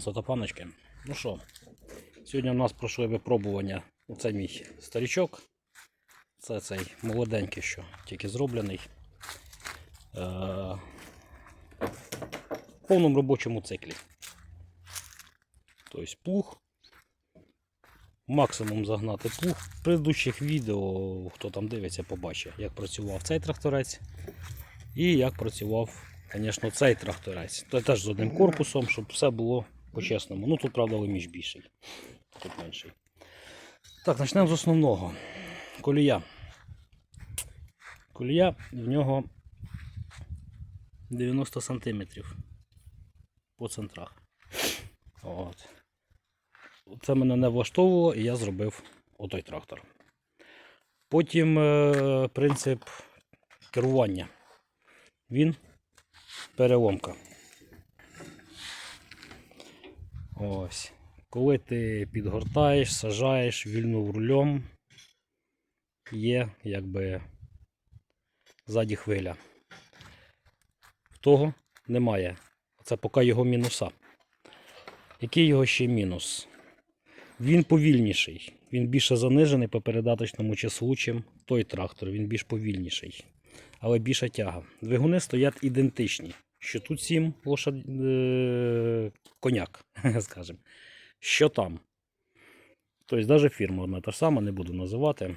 Сатапаночки. Ну що, сьогодні у нас пройшло випробування. Оце мій старічок. Це цей молоденький, що тільки зроблений. Е, в повному робочому циклі. Тобто плуг. Максимум загнати плуг. В предыдущих відео, хто там дивиться, побачить, як працював цей тракторець і як працював, звісно, цей тракторець. То теж з одним корпусом, щоб все було по-чесному. Ну тут, правда, леміш більший. Тут менший. Так, почнемо з основного. Колія. Колія в нього 90 см по центрах. От. Це мене не влаштовувало і я зробив отой трактор. Потім е, принцип керування. Він переломка. Ось. Коли ти підгортаєш, сажаєш, вільнув рулем, є якби ззаді хвиля. В того немає. Це поки його мінуса. Який його ще мінус? Він повільніший. Він більше занижений по передаточному числу, чим той трактор. Він більш повільніший. Але більша тяга. Двигуни стоять ідентичні. Що тут 7 лошад... е... коняк, скажімо. Що там? Тобто, навіть фірма одна та ж сама, не буду називати.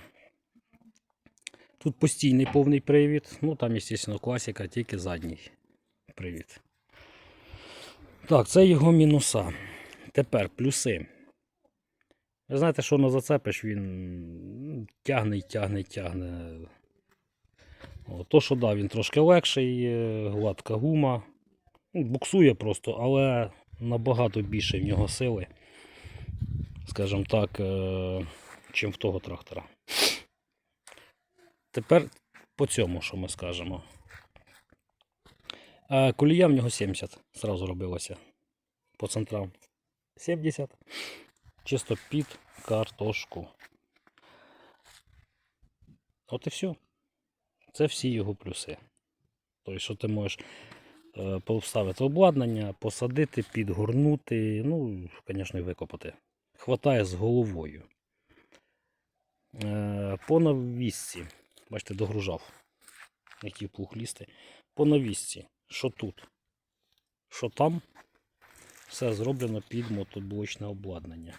Тут постійний повний привід. Ну, там, звісно, класика, тільки задній привід. Так, це його мінуса. Тепер плюси. Ви знаєте, що воно зацепиш, він тягне, тягне, тягне. То, що да, він трошки легший, е, гладка гума. Ну, буксує просто, але набагато більше в нього сили, скажімо так, е, чим в того трактора. Тепер по цьому, що ми скажемо. А колія в нього 70 зразу робилося. По центрам 70. Чисто під картошку. От і все. Це всі його плюси. Тобто, що ти можеш е, поставити обладнання, посадити, підгорнути, ну, звісно, і викопати. Хватає з головою. Е, по навісці. Бачите, догружав. Який плуг. По навісці. Що тут? Що там? Все зроблено під мотоблочне обладнання.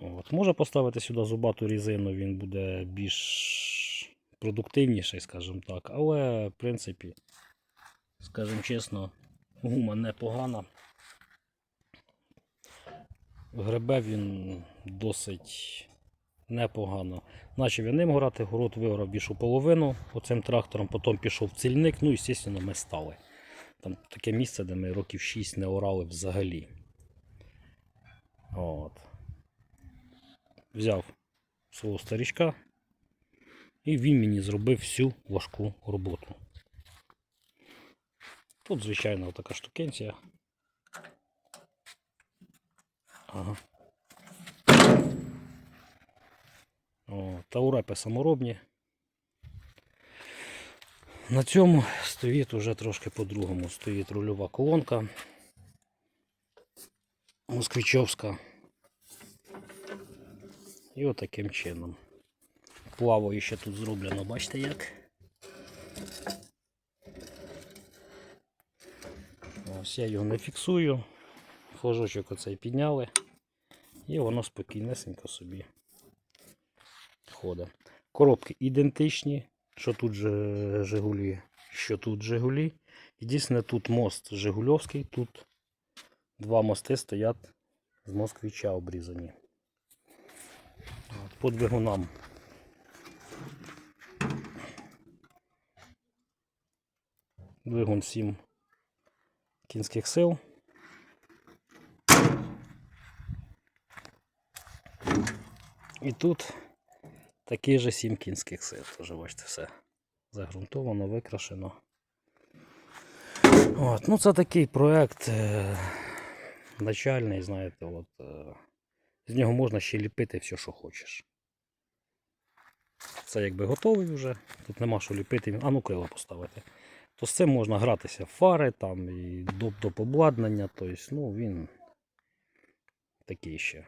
От. Може поставити сюди зубату різину, він буде більш продуктивніший, скажімо так. Але, в принципі, скажімо чесно, гума непогана. Гребе він досить непогано. Начав я ним грати, город виграв більшу половину оцим трактором, потім пішов цільник, ну і, звісно, ми стали. Там таке місце, де ми років 6 не орали взагалі. От. Взяв свого старічка, і він мені зробив всю важку роботу. Тут, звичайно, така штукенція. Ага. О, таурепи саморобні. На цьому стоїть уже трошки по-другому. Стоїть рульова колонка. Москвичовська. І отаким чином. Плавою ще тут зроблено, бачите як? Ось я його не фіксую. Флажочок оцей підняли. І воно спокійнесенько собі ходить. Коробки ідентичні, що тут же Жигулі, що тут Жигулі. Єдине, тут мост Жигульовський, тут два мости стоять з москвича обрізані. По двигунам. Двигун 7 кінських сил. І тут такий же 7 кінських сил. Тож бачите, все загрунтовано, викрашено. От, ну це такий проект е, начальний, знаєте, от, е, з нього можна ще ліпити все, що хочеш. Це якби готовий вже. Тут нема що ліпити, а ну крила поставити. То з цим можна гратися фари там і до, до обладнання. Тобто, ну, він такий ще.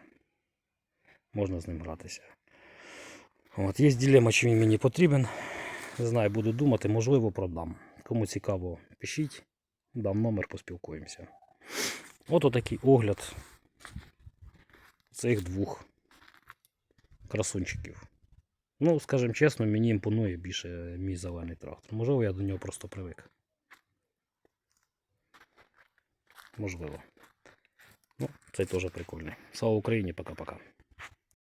Можна з ним гратися. От, є дилема, чи він мені потрібен. Не знаю, буду думати, можливо, продам. Кому цікаво, пишіть, дам номер, поспілкуємося. От отакий огляд цих двох красунчиків. Ну, скажімо чесно, мені імпонує більше мій зелений трактор. Можливо, я до нього просто привик. Можливо. Ну, цей теж прикольний. Слава Україні, пока-пока.